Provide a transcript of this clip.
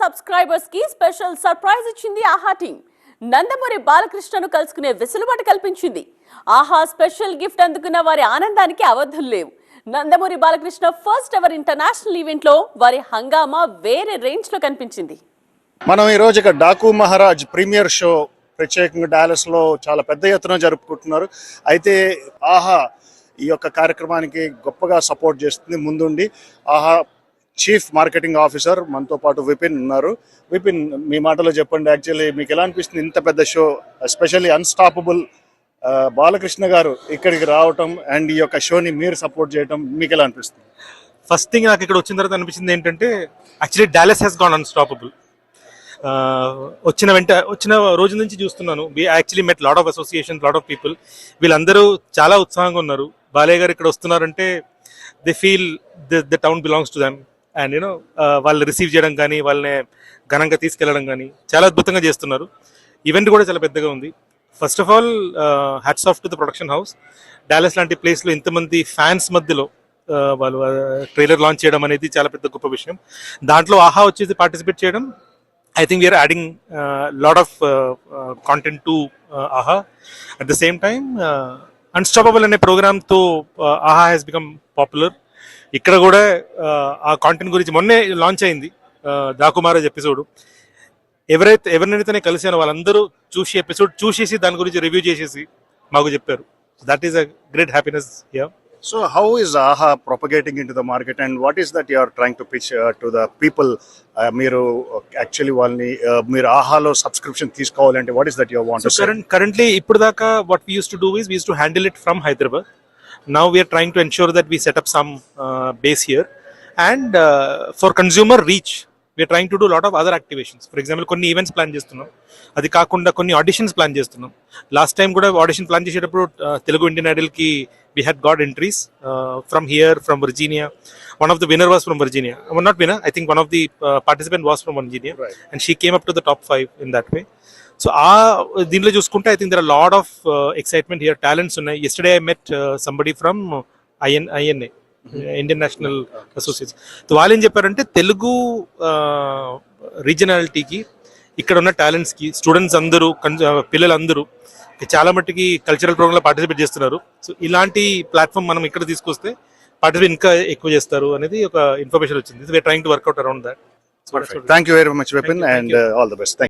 సబ్స్క్రైబర్స్కి special surprise ఇచ్చింది ఆహా టీం నందమూరి బాలకృష్ణను కలుసుకునే వెసులుబాటు కల్పించింది. ఆహా స్పెషల్ గిఫ్ట్ అందుకున్న వారి ఆనందానికి అవధులు లేవు. Nandamuri Balakrishna first ever international ఈవెంట్లో వారి హంగామా వేరే రేంజ్లో కనిపించింది. మనం ఈ రోజు డాకు మహారాజ్ ప్రీమియర్ షో ప్రత్యేకంగా డాలస్లో చాలా పెద్ద ఎత్తున జరుపుకుంటున్నారు. అయితే ఆహా ఈ యొక్క కార్యక్రమానికి గొప్పగా సపోర్ట్ చేస్తుంది ముందుండి. ఆహా చీఫ్ మార్కెటింగ్ ఆఫీసర్ మనతో పాటు విపిన్ ఉన్నారు. విపిన్ మీ మాటలో చెప్పండి. యాక్చువల్లీ మీకు ఎలా అనిపిస్తుంది ఇంత పెద్ద షో? ఎస్పెషల్లీ అన్స్టాపబుల్ బాలకృష్ణ గారు ఇక్కడికి రావటం అండ్ ఈ యొక్క షోని మీరు సపోర్ట్ చేయటం మీకు ఎలా అనిపిస్తుంది? ఫస్ట్ థింగ్ నాకు ఇక్కడ వచ్చిన తర్వాత అనిపించింది ఏంటంటే actually Dallas he's gone Unstoppable వచ్చిన వెంట వచ్చిన రోజు నుంచి చూస్తున్నాను. We actually met lot of association lot of people వీళ్ళందరూ చాలా ఉత్సాహంగా ఉన్నారు. బాలయ్య గారు ఇక్కడ వస్తున్నారంటే they feel the the town belongs to them and you know వాళ్ళు రిసీవ్ చేయడం కానీ వాళ్ళని ఘనంగా తీసుకెళ్ళడం కానీ చాలా అద్భుతంగా చేస్తున్నారు. ఈవెంట్ కూడా చాలా పెద్దగా ఉంది. First of all hats off to the production house Dallas లాంటి ప్లేస్లో ఇంతమంది ఫ్యాన్స్ మధ్యలో uh, వాళ్ళు uh, ట్రైలర్ లాంచ్ చేయడం అనేది చాలా పెద్ద గొప్ప విషయం. దాంట్లో ఆహా వచ్చేసి పార్టిసిపేట్ చేయడం. I think we're adding lot of content to Aha. At the same time unstoppable అనే ప్రోగ్రామ్తో uh, Aha has become popular ఇక్కడ కూడా ఆ కాంటెంట్ గురించి మొన్నే లాంచ్ అయింది. దాకుమారాజ్ ఎపిసోడ్ ఎవరైతే ఎవరినైతేనే కలిసిన వాళ్ళందరూ చూసి ఎపిసోడ్ చూసేసి దాని గురించి రివ్యూ చేసేసి మాకు చెప్పారు. That is a great happiness so how is Aha propagating in to the market and what is that your trying to pitch to the people మీరు యాక్చువల్లీ వాళ్ళని మీరు ఆహాలో సబ్స్క్రిప్షన్ తీసుకోవాలంటే what is that your want currently ఇప్పుడు దాకా what we use to do is we's to handle it from Hyderabad Now we are trying to ensure that we set up some uh, base here, and uh, for consumer reach, we are trying to do a lot of other activations. For example, కొన్ని events plan చేస్తున్నాం అది కాకుండా కొన్ని auditions plan చేస్తున్నాం last time కూడా audition plan చేసేటప్పుడు uh, Telugu Indian ఐడల్కి we had got entries uh, from here, from Virginia. One of the winner was from Virginia. Well, not winner. I think one of the uh, participant was from Virginia, Right. and she came up to the top five in that way. So ఆ దీనిలో చూసుకుంటే I think there lot of excitement here talents ఉన్నాయి. Yesterday I met somebody from IN INA Indian national association so వాళ్ళు ఏం చెప్పారంటే తెలుగు రీజనాలిటీకి ఇక్కడ ఉన్న టాలెంట్స్కి students అందరూ uh, పిల్లలందరూ చాలా మట్టుకి కల్చరల్ ప్రోగ్రామ్లో పార్టిసిపేట్ చేస్తున్నారు. సో ఇలాంటి ప్లాట్ఫామ్ మనం ఇక్కడ తీసుకొస్తే పార్టిసిపేట్ ఇంకా ఎక్కువ చేస్తారు అనేది ఒక ఇన్ఫర్మేషన్ వచ్చింది. We're trying to work out around that thank you very much Vipin and all the best